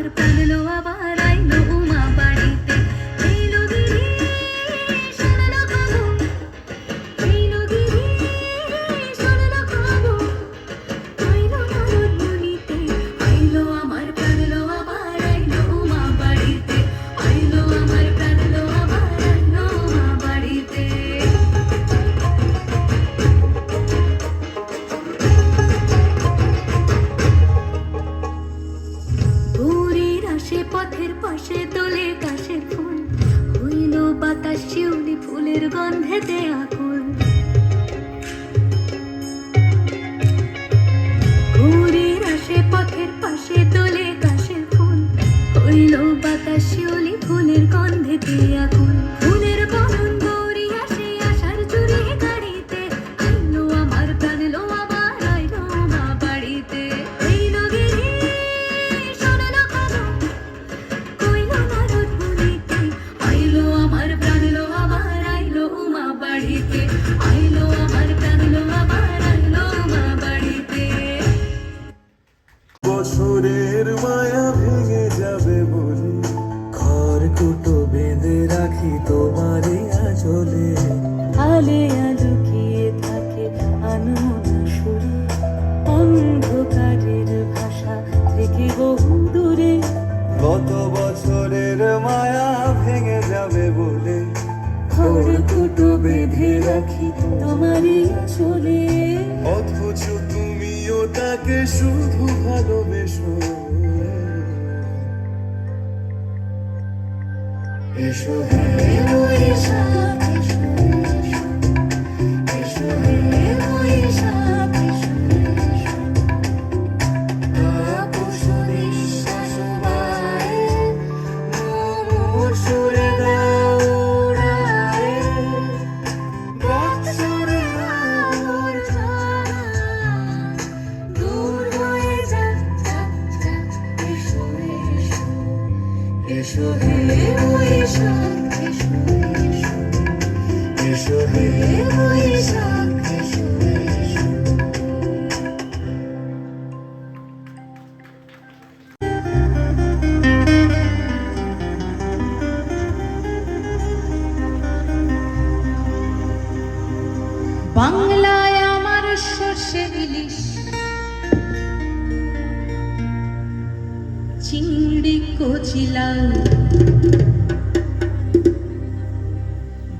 ఆరు పనులు 说嘿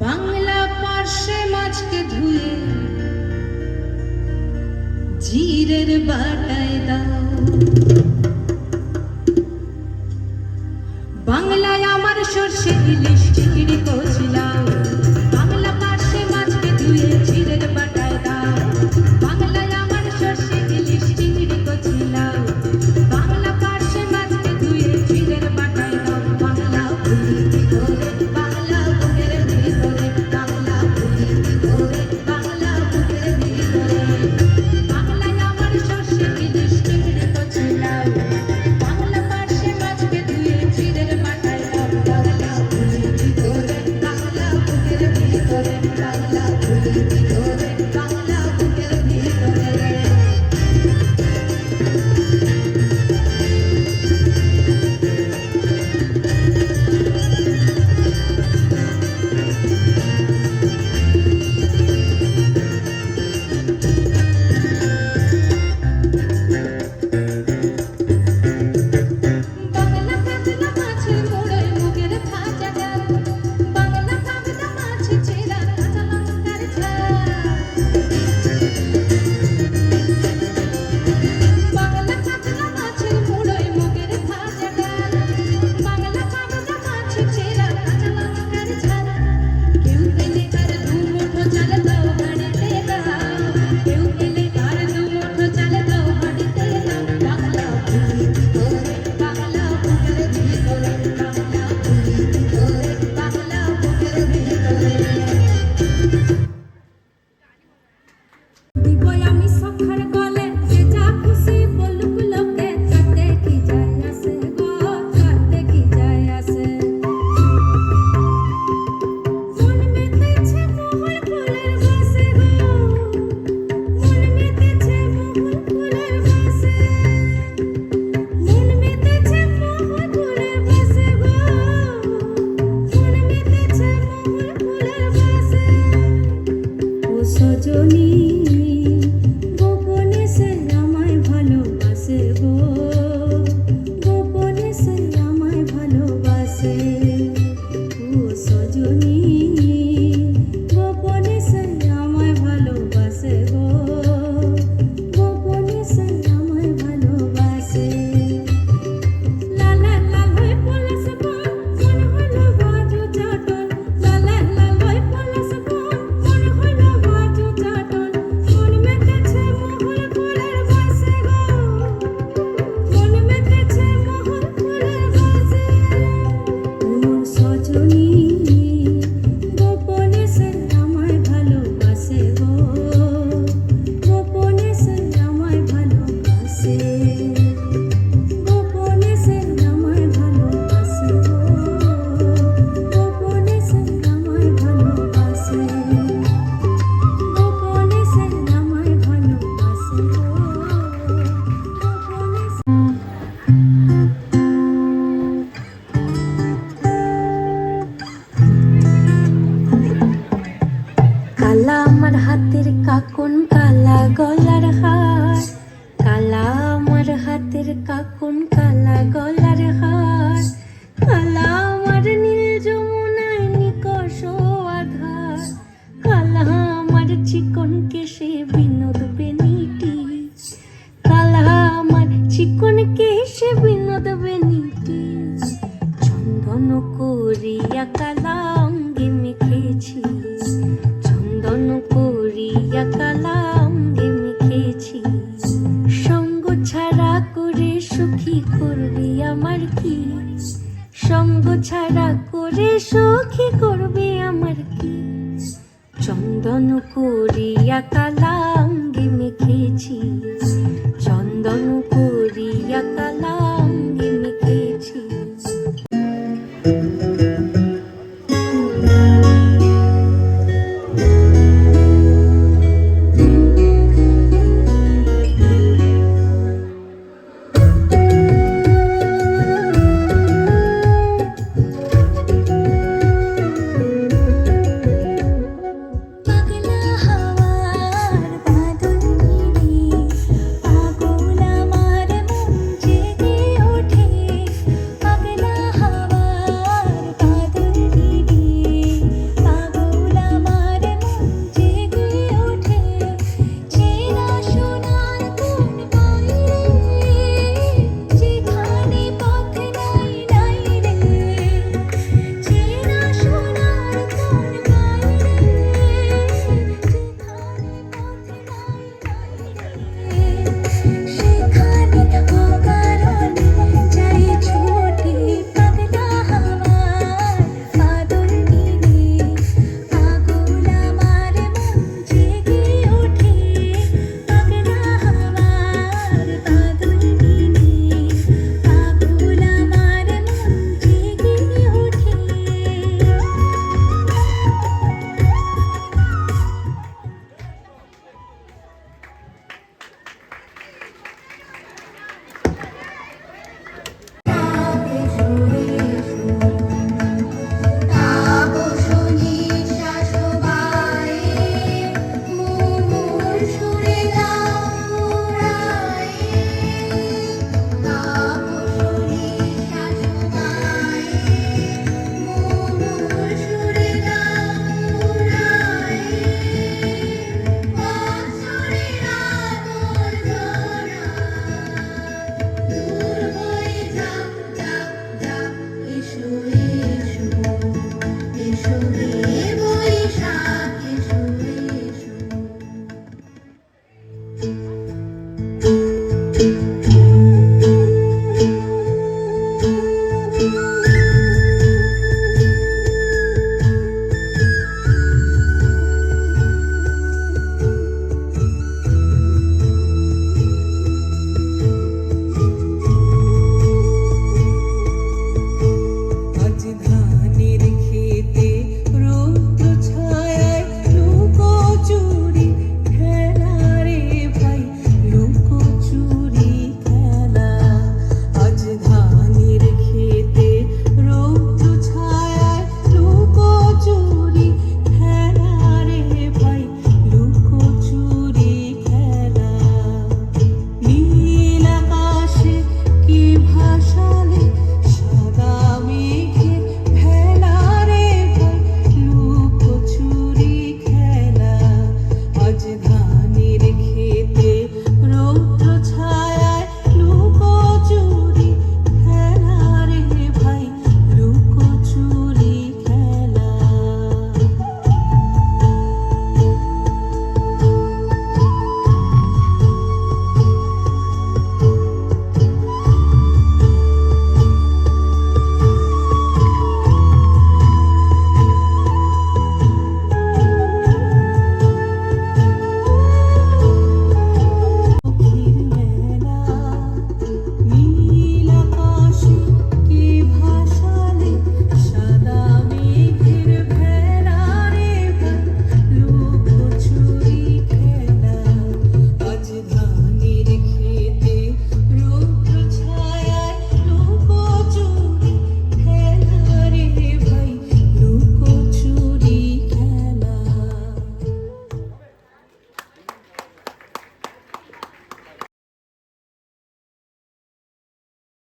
বাংলা মাছকে ধুয়ে বাটায় দাও। বাংলায় আমার সর্ষে ইলিশ টিকিটি করেছিলাম সজনী কেশে বিনোদ বেনিটি কালা আমার চিকন সে বিনোদ বেনিটি চন্দন করিয়া কালা অঙ্গে মেখেছি চন্দন করিয়া কালা অঙ্গে মেখেছি সঙ্গ ছাড়া করে সুখী করবি আমার কি? সঙ্গ ছাড়া করে সুখী করবে আমার কি? চন্দন করিয়া কালাঙ্গি মেখেছি চন্দন করিয়া কালা